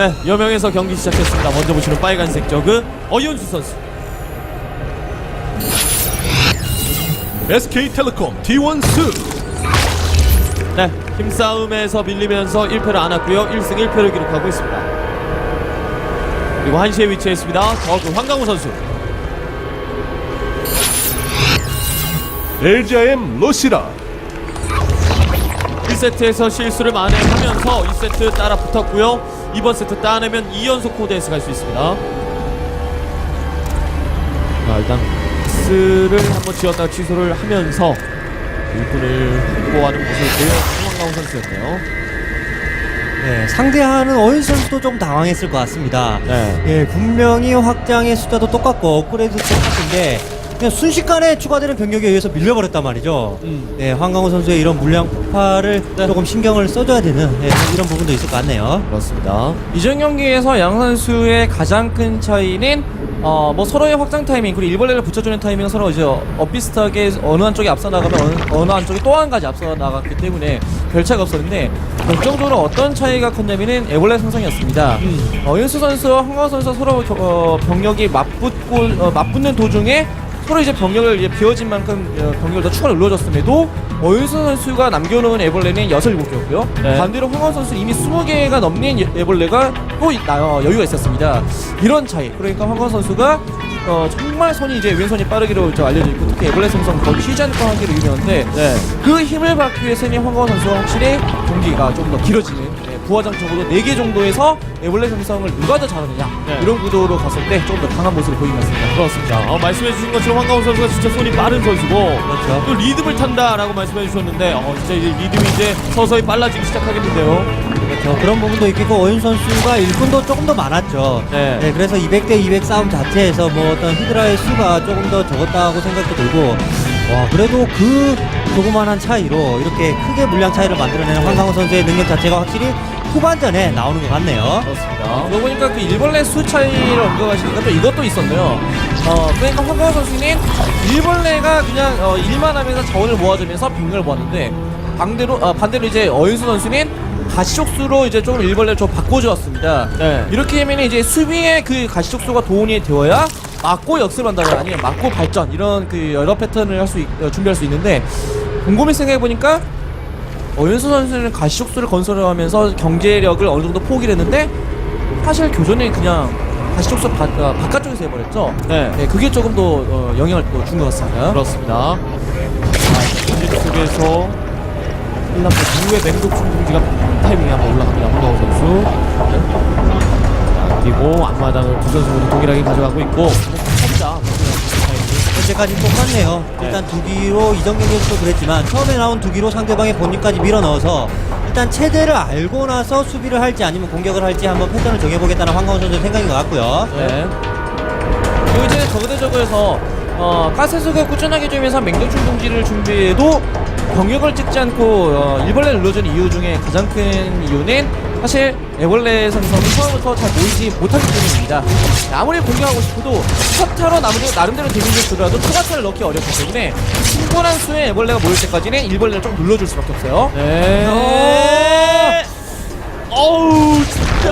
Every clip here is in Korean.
네, 여명에서 경기 시작했습니다. 먼저 보시는 빨간색 저그 어이온수 선수. SK텔레콤 T1 수 네, 힘싸움에서 밀리면서 1패를 안았고요. 1승 1패를 기록하고 있습니다. 그리고 한시에 위치했습니다. 저그 황강호 선수. LGIM 로시라 1세트에서 실수를 만회하면서 2세트 따라 붙었고요. 이번 세트 따내면 2연속 코드에서 갈 수 있습니다. 자, 일단 스를 한번 지었다가 취소를 하면서 일꾼을 확보하는 모습을 보여 황강호 선수였네요. 네, 상대하는 어윤 선수도 좀 당황했을 것 같습니다. 네. 예, 분명히 확장의 숫자도 똑같고 업그레이드도 똑같은데 그냥 순식간에 추가되는 병력에 의해서 밀려버렸단 말이죠. 음. 네, 황강호 선수의 이런 물량 폭발을 네. 조금 신경을 써줘야 되는 예, 이런 부분도 있을 것 같네요. 그렇습니다. 이전 경기에서 양 선수의 가장 큰 차이는 어, 뭐 서로의 확장 타이밍 그리고 일벌레를 붙여주는 타이밍은 서로 이제 엇비슷하게 어느 한쪽이 앞서 나가면 어느, 어느 한쪽이 또 한 가지 앞서 나갔기 때문에 별 차이가 없었는데 결정적으로 어떤 차이가 컸냐면은 애벌레 상성이었습니다. 어, 윤수 선수와 황가호 선수 서로 겨- 어, 병력이 맞붙고 어, 맞붙는 도중에 서로 이제 병력을 이제 비워진 만큼 어, 병력을 더 추가로 눌러줬음에도 어윤수 선수가 남겨놓은 애벌레는 6, 7개였고요. 네. 반대로 황원 선수 이미 20개가 넘는 예- 애벌레가 또 있- 나- 어, 여유가 있었습니다. 이런 차이. 그러니까 황원 선수가 어, 정말 손이 이제 왼손이 빠르기로 저 알려져 있고 특히 애벌레 생성 거의 쉬지 않고 하기로 유명한데 네. 그 힘을 받기 위해서는 황원 선수가 확실히 경기가 좀 더 길어지는 네, 부화장 적어도 4개 정도에서 애벌레 생성을 누가 더 잘하느냐 네. 이런 구도로 갔을 때 좀 더 강한 모습을 보인 것 같습니다. 그렇습니다. 어, 말씀해주신 것처럼 황강호 선수가 진짜 손이 빠른 선수고 그렇죠. 또 리듬을 탄다라고 말씀해주셨는데 어, 진짜 이제 리듬이 이제 서서히 빨라지기 시작하겠는데요. 그렇죠. 그런 부분도 있겠고 어윤 선수가 일꾼도 조금 더 많았죠. 네. 그래서 200대 200 싸움 자체에서 뭐 어떤 히드라의 수가 조금 더 적었다고 생각도 들고 와 그래도 그 조그만한 차이로 이렇게 크게 물량 차이를 만들어내는 황강호 선수의 능력 자체가 확실히 후반전에 나오는 것 같네요. 그렇습니다. 그러고 보니까 그 일벌레 수 차이를 언급하시니까 또 이것도 있었네요. 어, 그러니까 황가호 선수는 일벌레가 그냥 어, 일만 하면서 자원을 모아주면서 병력을 모았는데 반대로 아, 반대로 이제 어윤수 선수는 가시촉수로 이제 조금 일벌레를 좀 바꿔주었습니다. 네. 이렇게 되면 이제 수비에 그 가시촉수가 도움이 되어야 막고 역습한다거나 아니면 막고 발전 이런 그 여러 패턴을 할 수 준비할 수 있는데 곰곰이 생각해 보니까 어윤수 선수는 가시촉수를 건설하면서 경제력을 어느 정도 포기를 했는데 사실 교전에 그냥 가시촉수 바, 아, 바깥쪽에서 해버렸죠. 네. 네, 그게 조금 더 어, 영향을 또준것 같습니다. 그렇습니다. 자, 속에서 1라운드 이후에 맹독충 공지가 타이밍에 한번 올라갑니다. 황가호 선수. 자, 그리고 앞마당을 두 선수 모두 동일하게 가져가고 있고 현재까지 똑같네요. 네. 일단 두기로 이전 경기에서도 그랬지만 처음에 나온 두기로 상대방의 본진까지 밀어넣어서 일단 체대를 알고 나서 수비를 할지 아니면 공격을 할지 한번 패턴을 정해보겠다는 황강호 선수의 생각인 것 같고요. 네. 그리고 이제 저그대저그에서 어, 가스수가 꾸준하게 주면서 맹독충 동지를 준비해도 병력을 찍지 않고 어, 일벌레를 눌러준 이유 중에 가장 큰 이유는 사실 애벌레 생성이 처음부터 잘 모이지 못하기 때문입니다. 아무리 공격하고 싶어도 첫타로 나름대로, 나름대로 데미지를 주더라도 초가타를 넣기 어렵기 때문에 충분한 수의 애벌레가 모일 때까지는 일벌레를 좀 눌러줄 수밖에 없어요. 네. 어우 진짜.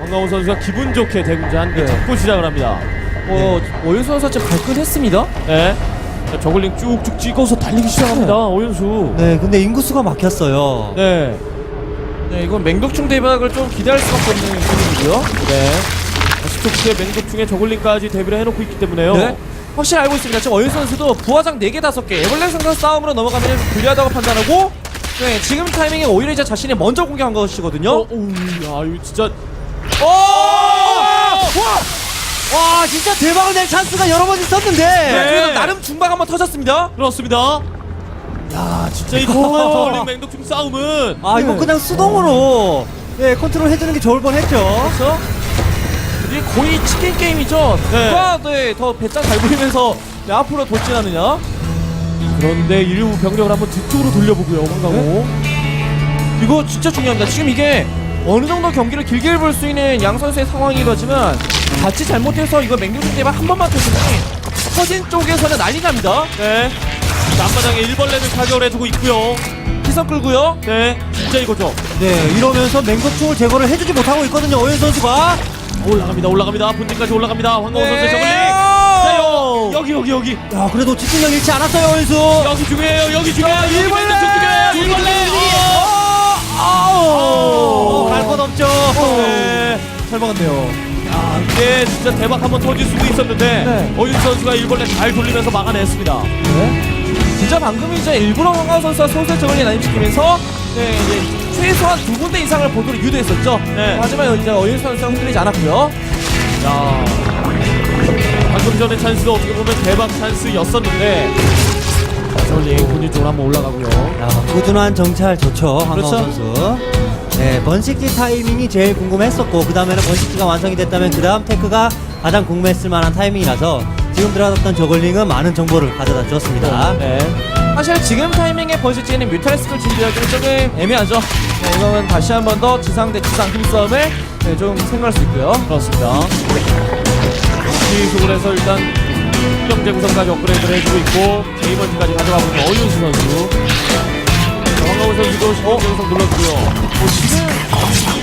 황가호 선수가 기분 좋게 대군주 한개 네. 잡고 시작을 합니다. 어, 오윤수 선수 지금 발끈했습니다. 네. 자, 저글링 쭉쭉 찍어서 달리기 시작합니다. 오윤수. 네, 근데 인구수가 막혔어요. 네. 네, 이건 맹독충 대박을 좀 기대할 수밖에 없는 분위기고요. 네. 스토크의 맹독충에 저글링까지 대비를 해놓고 있기 때문에요. 네. 확실히 알고 있습니다. 지금 어윤 선수도 부화장 4개, 5개, 에벌레 상상 싸움으로 넘어가면 불리하다고 판단하고 네, 지금 타이밍에 오히려 이제 자신이 먼저 공격한 것이거든요. 어, 오우, 야, 이거 진짜. 오! 와! 와, 진짜 대박을 낼 찬스가 여러 번 있었는데. 네, 그래도 나름 중방 한번 터졌습니다. 그렇습니다. 야, 진짜 이 저글링 맹독충 싸움은. 아, 이거 네. 그냥 수동으로 네, 컨트롤 해주는 게 좋을 뻔했죠. 그렇죠? 이게 거의 치킨 게임이죠. 네. 누가 네, 더 배짱 잘 부리면서 네, 앞으로 돌진하느냐? 그런데 일부 병력을 한번 뒤쪽으로 돌려보고요, 황강호. 이거 진짜 중요합니다. 지금 이게 어느 정도 경기를 길게 볼 수 있는 양 선수의 상황이기도 하지만 같이 잘못해서 이거 맹독충 대박 한 번만 터지면 터진 쪽에서는 난리 납니다. 네. 자, 앞마당에 일벌레를 타격을 해주고 있고요. 피선 끌고요. 네, 진짜 이거죠. 네, 이러면서 맹독충을 제거를 해주지 못하고 있거든요. 오현 선수가. 올라갑니다, 올라갑니다. 본진까지 올라갑니다. 황가호 선수의 네. 저글링. 자, 여, 여기, 여기, 여기. 야, 그래도 집중력 잃지 않았어요, 오현수. 여기 중요해요, 여기 중요해요. 여기 일벌레! 중요해요, 일벌레. 아우, 갈것 없죠. 네. 잘 막았네요. 아, 이게 진짜 대박 한번 터질 수도 있었는데 네. 어윤 선수가 일벌레 잘 돌리면서 막아냈습니다. 네. 진짜 방금 이제 일부러 황가우 선수가 소수의 저글링 난입시키면서 네, 이제 최소한 두 군데 이상을 보도록 유도했었죠. 네. 하지만 이제 어윤 선수가 흔들리지 않았고요. 자, 방금 전에 찬스도 어떻게 보면 대박 찬스였었는데 저울링 본진 쪽으로 한번 올라가고요. 야, 꾸준한 정찰 좋죠, 황가호 그렇죠. 선수. 네, 번식지 타이밍이 제일 궁금했었고, 그 다음에는 번식지가 완성이 됐다면, 그 다음 테크가 가장 궁금했을 만한 타이밍이라서, 지금 들어갔던 저글링은 많은 정보를 가져다 주었습니다. 네. 사실 지금 타이밍에 번식지에는 뮤탈리스크를 준비하기는 조금 애매하죠. 네, 이거는 다시 한 번 더 지상 대 지상 힘싸움을 네, 좀 생각할 수 있고요. 그렇습니다. 시속을 해서 일단 경제 구성까지 업그레이드를 해주고 있고 제이먼트까지 가져가고 있는 어윤수 선수. 자, 황가우 선수도 신경제 구성 눌러주고요. 뭐 지금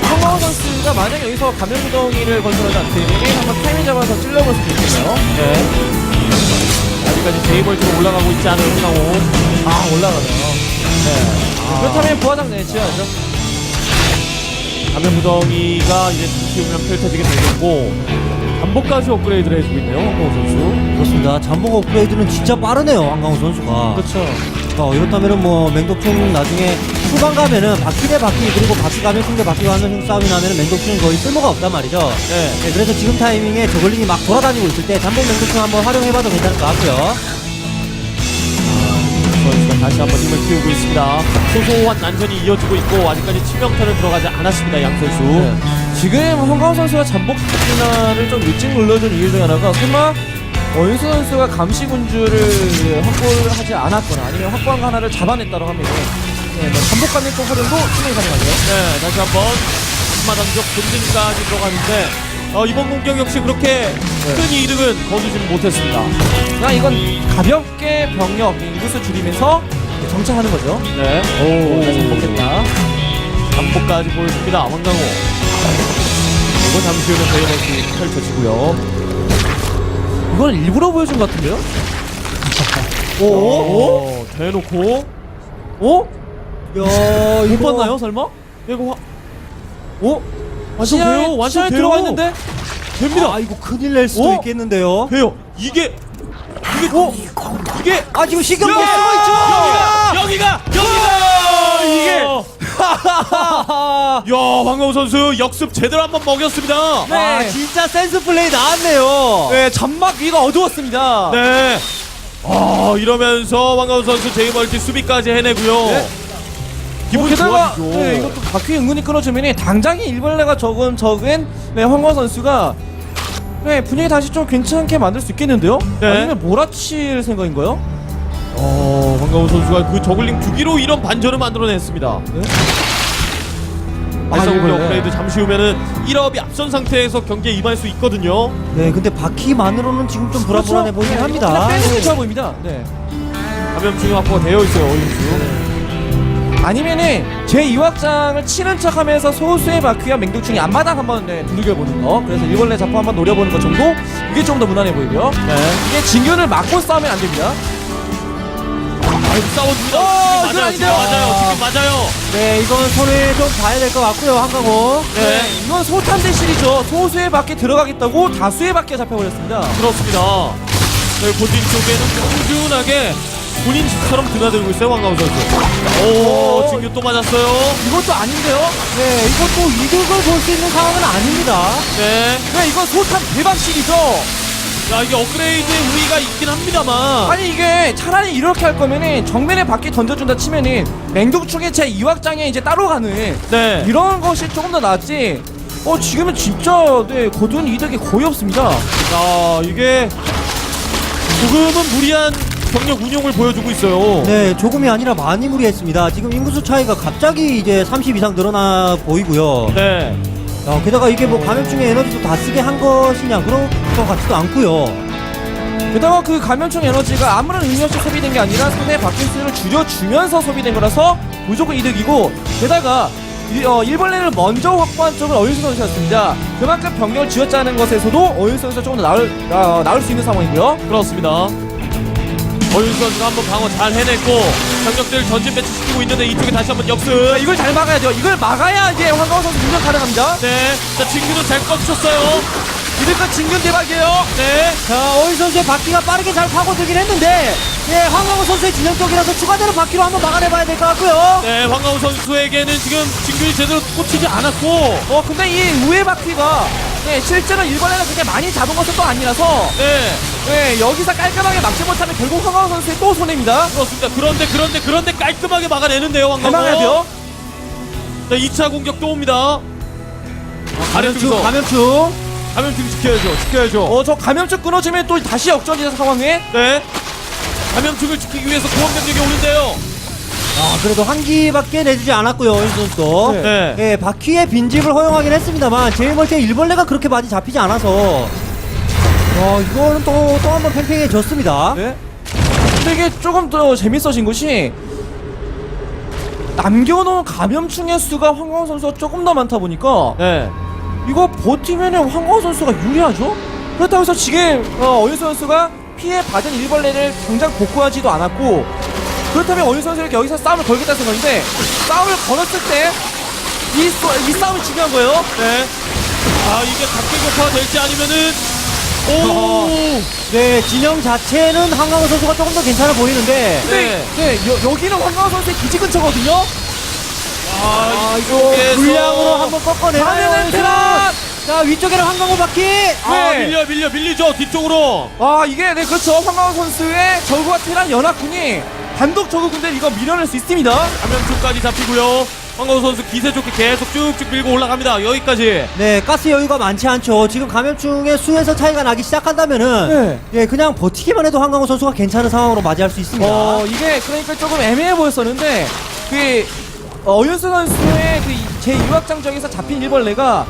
황가호 선수 가 만약 여기서 감염 구덩이를 건설하지 않으면 한번 타이밍 잡아서 찔러볼 수도 있겠네요. 네. 아직까지 제이멀티로 올라가고 있지 않은 황가우. 아 올라가네요. 네. 그렇다면 부하장 내지어야죠. 감염 무덩이가 이제 후면 펼쳐지게 되겠고 반복까지 업그레이드를 해주고 있네요 황가우 선수. 그렇습니다. 잠복 업그레이드는 진짜 빠르네요, 황강호 선수가. 그렇죠. 어, 이렇다면은 뭐 맹독충 나중에 후반 가면은 바퀴 대 바퀴 그리고 바퀴 가면 승대 바퀴 가면 싸움이 나면은 맹독충 거의 쓸모가 없단 말이죠. 네. 네, 그래서 지금 타이밍에 저글링이 막 돌아다니고 있을 때 잠복 맹독충 한번 활용해봐도 괜찮을 것 같고요. 선수가 다시 한번 힘을 키우고 있습니다. 소소한 난전이 이어지고 있고 아직까지 치명타는 들어가지 않았습니다 양 선수. 네. 지금 황가호 선수가 잠복 진화를 좀 일찍 눌러준 이유 중 하나가 설마 어윤수 선수가 감시 군주를 확보를 하지 않았거나 아니면 확보한 거 하나를 잡아냈다고 하면 네, 뭐 잠복 가는 쪽 활용도 충분히 가능하죠. 네, 다시 한번 마당적 본진까지 들어가는데 어, 이번 공격 역시 그렇게 큰 이득은 거두지는 못했습니다. 그냥 이건 가볍게 병력 인구수 줄이면서 정찰하는 거죠. 네, 오, 오, 잠복했다. 반복까지 보여줍니다. 황강호. 이거 잠시 후면 대회가 펼쳐지고요. 이건 일부러 보여준 것 같은데요? 오, 오, 대놓고 오? 야, 못 봤나요, 설마? 이거 화, 오? 완성 시야에- 돼요, 완성 시야에 돼요. 들어가 있는데? 됩니다. 아, 이거 큰일 낼 수도 오? 있겠는데요. 돼요. 이게 이게 오, 이게 아, 지금 신경 못 쓰고 있죠! 여기가 여기가 야 황가우 선수 역습 제대로 한번 먹였습니다. 네. 아, 진짜 센스 플레이 나왔네요. 네, 점막 위가 어두웠습니다. 네. 아 이러면서 황가우 선수 제이멀티 수비까지 해내고요. 네. 기분이 뭐 게다가 좋아지죠. 네, 이것도 바퀴 은근히 끊어주면 당장에 일벌레가 적은 적은 네, 황과 선수가 네, 분위기 다시 좀 괜찮게 만들 수 있겠는데요? 네. 아니면 몰아칠 생각인가요? 어 황가우 선수가 그 저글링 두 기로 이런 반전을 만들어냈습니다. 네. 발사 아. 업그레이드 잠시 후면은 1업이 앞선 상태에서 경기에 임할 수 있거든요. 네, 근데 바퀴만으로는 지금 좀 불안불안해 보이긴 네, 합니다. 빼는 게 좋아 보입니다. 네. 감염증이 확보가 되어 있어요 어윤수. 아니면은 제 이확장을 치는 척 하면서 소수의 바퀴와 맹독충이 앞마당 한번 네, 두들겨보는 거 그래서 일벌레 잡고 한번 노려보는 것 정도 이게 좀 더 무난해 보이고요 네. 이게 진균을 막고 싸우면 안 됩니다 아이고 싸워줍니다. 어, 지금 맞아요. 지금. 맞아요. 지금 맞아요. 네, 이건 손을 좀 봐야 될 것 같고요, 한강호. 네. 이건 소탄 대실이죠 소수의 바퀴 들어가겠다고 다수의 바퀴가 잡혀버렸습니다 그렇습니다. 저희 본진 쪽에는 꾸준하게 본인 집처럼 드나들고 있어요 황가우 선수. 오, 오. 진규 또 맞았어요. 이것도 아닌데요 네, 이것도 이득을 볼 수 있는 상황은 아닙니다. 네. 네 이건 소탄 대박실이죠 야 이게 업그레이드의 우위가 있긴 합니다만. 아니 이게 차라리 이렇게 할 거면은 정면에 바퀴 던져준다 치면은 맹독충의 제 이확장에 이제 따로 가는 네. 이런 것이 조금 더 낫지. 어 지금은 진짜 네 거둔 이득이 거의 없습니다. 자 이게 조금은 무리한 병력 운용을 보여주고 있어요. 네, 조금이 아니라 많이 무리했습니다. 지금 인구수 차이가 갑자기 이제 30 이상 늘어나 보이고요. 네. 어, 게다가 이게 뭐 감염증의 에너지도 다 쓰게 한 것이냐 그런 것 같지도 않고요. 게다가 그 감염충 에너지가 아무런 의미 없이 소비된 게 아니라 상대 바퀴수를 줄여주면서 소비된 거라서 무조건 이득이고 게다가 이, 어, 일벌레를 먼저 확보한 쪽은 어윤수 선수였습니다. 그만큼 병력을 쥐었자는 것에서도 어윤수 선수가 조금 더 나을, 나, 나을 수 있는 상황이고요. 그렇습니다. 어윤수 선수가 한번 방어 잘 해냈고 병력들 전진 배치시키고 있는데 이쪽에 다시 한번 역습. 이걸 잘 막아야 돼요. 이걸 막아야 이제 황가호 선수 능력 가능합니다. 네, 자 진규도 잘 꺾쳤어요. 이럴까 진균 대박이에요. 네, 자, 어이 선수의 바퀴가 빠르게 잘 파고들긴 했는데, 예, 황강호 선수의 진영 쪽이라서 추가되는 바퀴로 한번 막아내봐야 될 것 같고요. 네 황가우 선수에게는 지금 진규이 제대로 꽂히지 않았고 어 근데 이 우회 바퀴가 네, 실제로 일본에는 그렇게 많이 잡은 것은 또 아니라서 네 네, 여기서 깔끔하게 막지 못하면 결국 황가호 선수의 또 손해입니다. 그렇습니다. 그런데 그런데 그런데 깔끔하게 막아내는데요 돼요. 자 2차 공격 또 옵니다. 감염충, 아래쪽에서 감염충. 감염충 지켜야죠. 지켜야죠. 어, 저 감염증 끊어지면 또 다시 역전이자 상황에 네. 감염충을 지키기 위해서 구원 병력이 오는데요. 아, 그래도 한 기밖에 내주지 않았고요, 어이 선수도. 네. 예, 바퀴의 빈집을 허용하긴 했습니다만, 제이멀티의 일벌레가 그렇게 많이 잡히지 않아서, 어, 이거는 또, 또 한 번 팽팽해졌습니다. 네. 근데 이게 조금 더 재밌어진 것이 남겨놓은 감염충의 수가 황광호 선수가 조금 더 많다 보니까 네. 이거 버티면 황광호 선수가 유리하죠? 그렇다고 해서 지금 어, 어윤 선수가 피해 받은 일벌레를 당장 복구하지도 않았고 그렇다면 어윤 선수가 여기서 싸움을 걸겠다는 생각인데 싸움을 걸었을 때 이, 이 싸움이 중요한 거예요. 네. 아 이게 각계격파가 될지 아니면은 오. 네, 진영 자체는 한강호 선수가 조금 더 괜찮아 보이는데, 근데 네, 여, 여기는 황광호 선수의 기지 근처거든요. 아, 이거 불량으로 한번 꺾어내나요? 가면은? 테란! 자, 위쪽에는 한강호 바퀴! 아 네. 밀려 밀려 밀리죠 뒤쪽으로. 아 이게 네 그렇죠 황광호 선수의 저그와 테란 연합군이 단독 저그 군대 이거 밀어낼 수 있습니다. 감염충까지 잡히고요. 황가우 선수 기세 좋게 계속 쭉쭉 밀고 올라갑니다. 여기까지. 네, 가스 여유가 많지 않죠. 지금 감염충의 수에서 차이가 나기 시작한다면은, 네. 예, 그냥 버티기만 해도 한강호 선수가 괜찮은 상황으로 맞이할 수 있습니다. 어 이게 그러니까 조금 애매해 보였었는데 그 어윤수 선수의 그제 유학장적에서 잡힌 일벌레가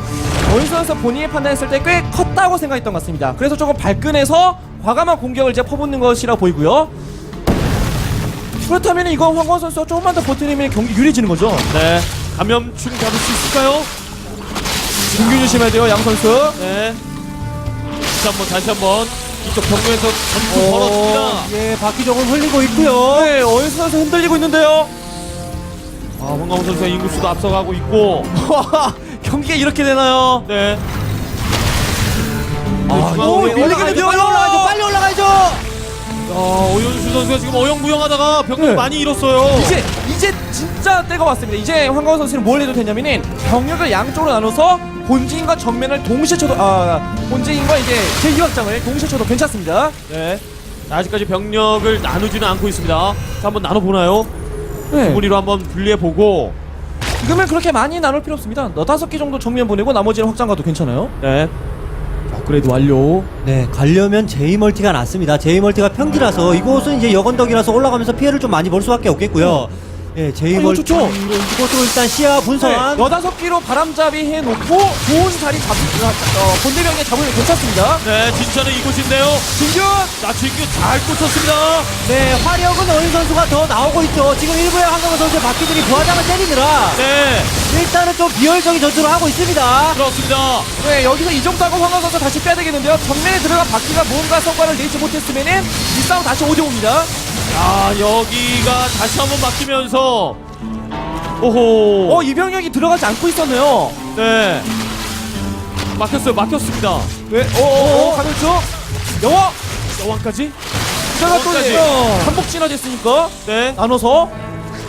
어윤수 선수 본인이 판단했을 때 꽤 컸다고 생각했던 것 같습니다. 그래서 조금 발끈해서 과감한 공격을 이제 퍼붓는 것이라 보이고요. 그렇다면 이거 황광 선수가 조금만 더 버티면 경기 유리해지는 거죠. 네. 감염충 잡을 수 있을까요? 중규 조심해야 돼요, 양 선수. 네. 다시 한번 다시 한번 이쪽 경로에서 전투 벌어집니다. 예, 바퀴 조금 흘리고 있고요. 네, 어윤수 선수 흔들리고 있는데요. 아 황가우 선수가 인구수도 앞서가고 있고. 와, 경기가 이렇게 되나요? 네. 아, 중앙으로 이거 올라가야죠, 밀리기는 빨리 올라가야죠, 빨리 올라가야죠! 아 오윤수 선수가 지금 어영부영하다가 병력 네. 많이 잃었어요. 이제 이제 진짜 때가 왔습니다. 이제 황가호 선수는 뭘 해도 되냐면은 병력을 양쪽으로 나눠서 본진과 정면을 동시에 쳐도 아 본진과 이제 제 2확장을 동시에 쳐도 괜찮습니다. 네. 아직까지 병력을 나누지는 않고 있습니다. 자, 한번 나눠보나요? 네. 무리로 한번 분리해보고. 지금은 그렇게 많이 나눌 필요 없습니다. 너 다섯 개 정도 정면 보내고 나머지는 확장 가도 괜찮아요. 네. 업그레이드 완료. 네, 가려면 제이 멀티가 낫습니다. 제이 멀티가 평지라서 이곳은 이제 여건덕이라서 올라가면서 피해를 좀 많이 볼 수밖에 없겠고요. 예, 제이멀티. 좋죠. 이것도 일단 시야 분선. 네. 여다섯 기로 바람잡이 해놓고 좋은 자리 잡 어, 본대병에 잡으면 괜찮습니다. 네, 진짜는 이곳인데요. 진규 자, 진규 잘 꽂혔습니다. 네, 화력은 어린 선수가 더 나오고 있죠. 지금 일부의 한강호 선수의 바퀴들이 부하장을 때리느라 네, 일단은 좀 비효율적인 전투를 하고 있습니다. 그렇습니다. 네, 여기서 이 정도 하고 황강 선수 다시 빼야 되겠는데요. 정면에 들어가 바퀴가 뭔가 성과를 내지 못했으면은 이 싸움 다시 5대5입니다. 자, 여기가 다시 한번 막히면서. 오호. 어, 이병력이 들어가지 않고 있었네요. 네. 막혔어요, 막혔습니다. 왜? 어, 어, 어, 가면죠? 영화! 여왕까지? 또 여기까지. 이제 한복 진화됐으니까 네. 나눠서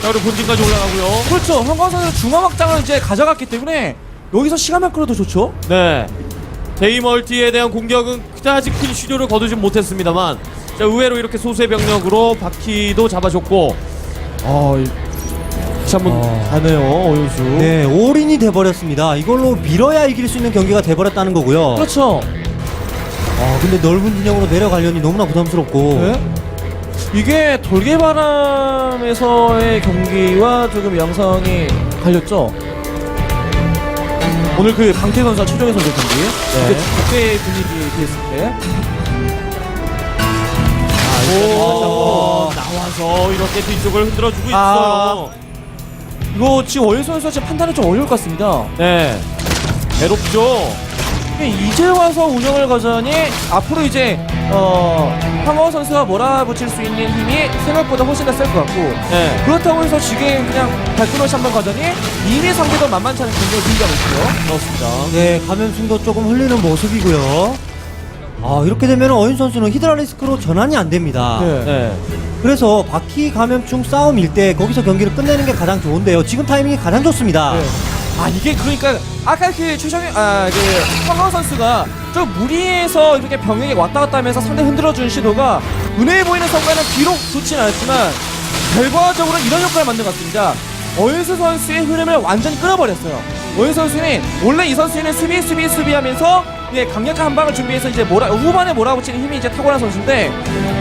자, 그리고 본진까지 올라가고요. 그렇죠. 황강 선수 중앙 확장을 이제 가져갔기 때문에 여기서 시간만 끌어도 좋죠. 네. 제이 멀티에 대한 공격은 그다지 큰 시료를 거두진 못했습니다만 자, 의외로 이렇게 소수의 병력으로 바퀴도 잡아줬고 어, 이- 다시 한번 어. 가네요 오윤수 네, 올인이 돼버렸습니다. 이걸로 밀어야 이길 수 있는 경기가 돼버렸다는 거고요. 그렇죠. 아, 근데 넓은 진영으로 내려가려니 너무나 부담스럽고. 네. 이게 돌개바람에서의 경기와 조금 양상이 갈렸죠. 오늘 그 강태 선수와 최종현 선수 경기. 네. 그때 분위기 비했을 때. 오, 나와서 이렇게 뒤쪽을 흔들어주고 아. 있어요. 이거 지금 어윤 선수가 지금 판단이 좀 어려울 것 같습니다. 네. 괴롭죠. 근데 이제 와서 운영을 가자니 앞으로 이제 어 황호 선수가 몰아붙일 수 있는 힘이 생각보다 훨씬 더 셀 것 같고 네. 그렇다고 해서 지금 그냥 발끈없이 한번 가자니 이미 상대도 만만치 않은 굉장히 분위기가 있고요. 그렇습니다. 네, 감염충도 조금 흘리는 모습이고요. 아, 이렇게 되면 어윤 선수는 히드라리스크로 전환이 안 됩니다. 네. 네. 그래서 바퀴 감염충 싸움일 때 거기서 경기를 끝내는 게 가장 좋은데요. 지금 타이밍이 가장 좋습니다. 네. 아 이게 그러니까 아까 그 최정현 아그 황강 선수가 좀 무리해서 이렇게 병력이 왔다 갔다 하면서 상대 흔들어준 시도가 눈에 보이는 성과는 비록 좋진 않았지만 결과적으로 이런 효과를 만든 것 같습니다. 어윤수 선수의 흐름을 완전히 끊어버렸어요. 어윤수 선수는 원래 이 선수는 수비 수비 수비하면서 예, 강력한 한 방을 준비해서 이제 몰아 후반에 몰아붙이는 힘이 이제 탁월한 선수인데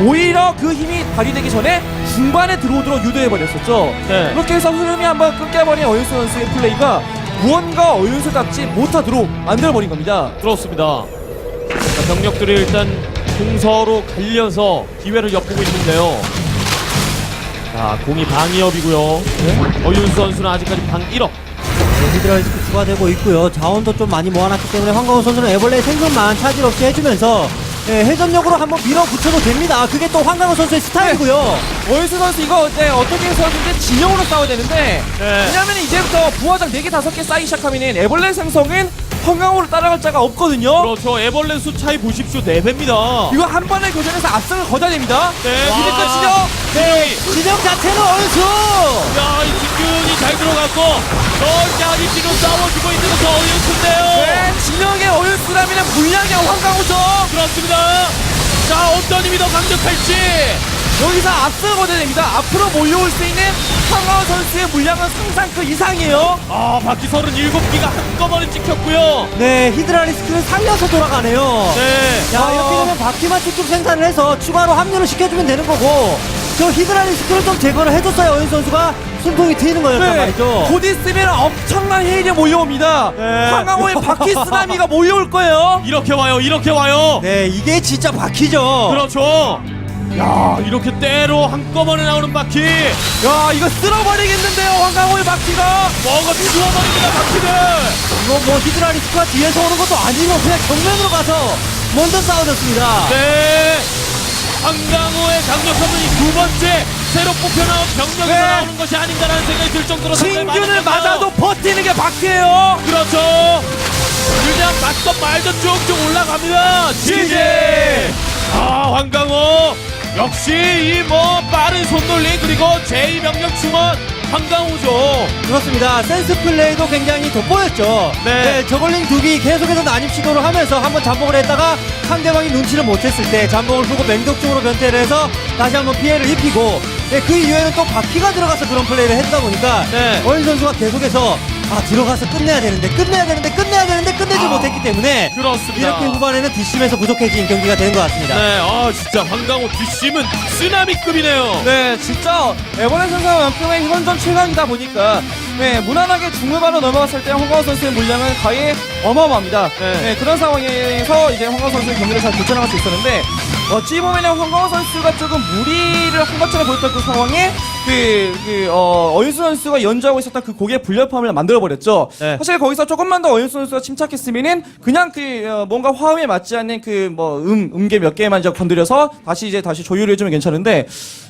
오히려 그 힘이 발휘되기 전에 중반에 들어오도록 유도해 버렸었죠. 네. 그렇게 해서 흐름이 한번 끊겨버린 어윤수 선수의 플레이가 무언가 어윤수답지 못하도록 만들어 버린 겁니다. 그렇습니다. 자, 병력들이 일단 동서로 갈려서 기회를 엿보고 있는데요. 자, 공이 방위업이고요. 어윤수 선수는 아직까지 방 1업. 네, 히드라리스크 추가되고 있고요. 자원도 좀 많이 모아놨기 때문에 황가훈 선수는 애벌레 생존만 차질 없이 해주면서 네, 회전력으로 한번 밀어붙여도 됩니다. 그게 또 황가훈 선수의 스타일이고요. 어윤수 선수 이거 네, 어떻게 해서든지 진영으로 싸워야 되는데 네. 왜냐면 이제부터 부화장 4개 5개 쌓이기 시작하면 애벌레 생성은 황강호로 따라갈 자가 없거든요. 그렇죠. 애벌레 수 차이 보십시오. 4배입니다. 이거 한 번의 교전에서 압승을 거둬야 됩니다. 네. 이제 와. 끝이죠? 네. 진영 자체는 어윤수! 야, 이 직균이 잘 들어갔고, 저기까지 지금 싸워주고 있는 것은 어윤수인데요. 네, 진영의 어윤수라면 물량이 황강호죠. 그렇습니다. 자, 어떤 힘이 더 강력할지. 여기서 거둬야 됩니다. 앞으로 몰려올 수 있는 황강호 선수의 물량은 상상 그 이상이에요. 아, 바퀴 37기가 한꺼번에 찍혔고요. 네, 히드라 리스크를 살려서 돌아가네요. 네. 자, 어. 이렇게 되면 바퀴만 쭉쭉 생산을 해서 추가로 합류를 시켜주면 되는 거고, 저 히드라리 스크를 좀 제거를 해줬어야 어윤 선수가 숨통이 트이는 거였단 말이죠. 곧 있으면 엄청난 해일이 몰려옵니다. 네. 황강호의 바퀴 쓰나미가 몰려올 거예요. 이렇게 와요, 이렇게 와요. 네, 이게 진짜 바퀴죠. 그렇죠. 야, 이렇게 때로 한꺼번에 나오는 바퀴. 야, 이거 쓸어버리겠는데요, 황강호의 바퀴가. 먹어 치워버립니다, 바퀴를. 이거 뭐 히드라리 스크가 뒤에서 오는 것도 아니고 그냥 정면으로 가서 먼저 싸워줬습니다. 네. 한강호의 강력함은 이두 번째 새로 뽑혀 나온 병력에서 네. 나오는 것이 아닌가라는 생각이 들 정도로 건데요. 맞아도 버티는 게 바퀴예요. 그렇죠. 그냥 맞던 말던 쭉쭉 올라갑니다. 지지. 아 황강호 역시 이 뭐 빠른 손놀림 그리고 제2 병력 충원 황강호죠. 그렇습니다. 센스 플레이도 굉장히 돋보였죠. 네. 저걸링 두기 계속해서 난입 시도를 하면서 한번 잠복을 했다가 상대방이 눈치를 못 챘을 때 잠복을 푸고 맹독충으로 변태를 해서 다시 한번 피해를 입히고 네, 그 이후에는 또 바퀴가 들어가서 그런 플레이를 했다 보니까 네. 어인 선수가 계속해서 아 들어가서 끝내야 되는데 끝내야 되는데 끝내야 되는데 끝내지 아, 못했기 때문에 그렇습니다. 이렇게 후반에는 뒷심에서 부족해진 경기가 된것 같습니다. 네, 아 진짜 황강호 뒷심은 쓰나미급이네요. 네, 진짜 에버랜 선수만큼의 희원전 최강이다 보니까 네, 무난하게 중후반으로 넘어갔을 때 홍광호 선수의 물량은 거의 어마어마합니다. 네. 네. 그런 상황에서 이제 홍광호 선수의 경기를 잘 교전나갈 수 있었는데 어찌 보면은 홍광호 선수가 조금 무리를 한 것처럼 보였던 그 상황에 그, 그, 어, 어윤수 선수가 연주하고 있었던 그 고개 불협화음을 만들어버렸죠. 네. 사실 거기서 조금만 더 어윤수 선수가 침착했으면은 그냥 그, 어, 뭔가 화음에 맞지 않는 그 뭐 음, 음계 몇 개만 이제 건드려서 다시 이제 다시 조율을 해주면 괜찮은데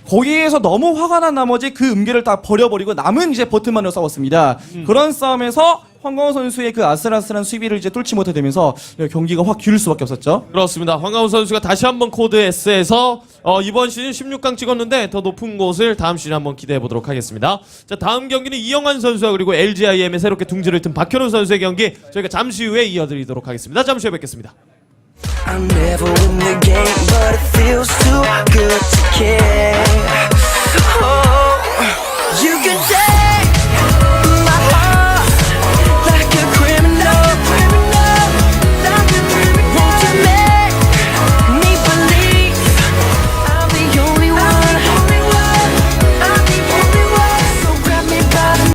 거기에서 너무 화가 난 나머지 그 음계를 다 버려버리고 남은 이제 버튼만으로 싸웠습니다. 그런 싸움에서 황광호 선수의 그 아슬아슬한 수비를 이제 뚫지 못해 되면서 경기가 확 기울 수밖에 없었죠. 그렇습니다. 황강호 선수가 다시 한번 코드 S에서 어, 이번 시즌 16강 찍었는데 더 높은 곳을 다음 시즌 한번 기대해 보도록 하겠습니다. 자 다음 경기는 이영환 선수와 그리고 LGIM의 새롭게 둥지를 튼 박현우 선수의 경기 저희가 잠시 후에 이어드리도록 하겠습니다. 잠시 후에 뵙겠습니다. I never win the game, but it feels too good to care.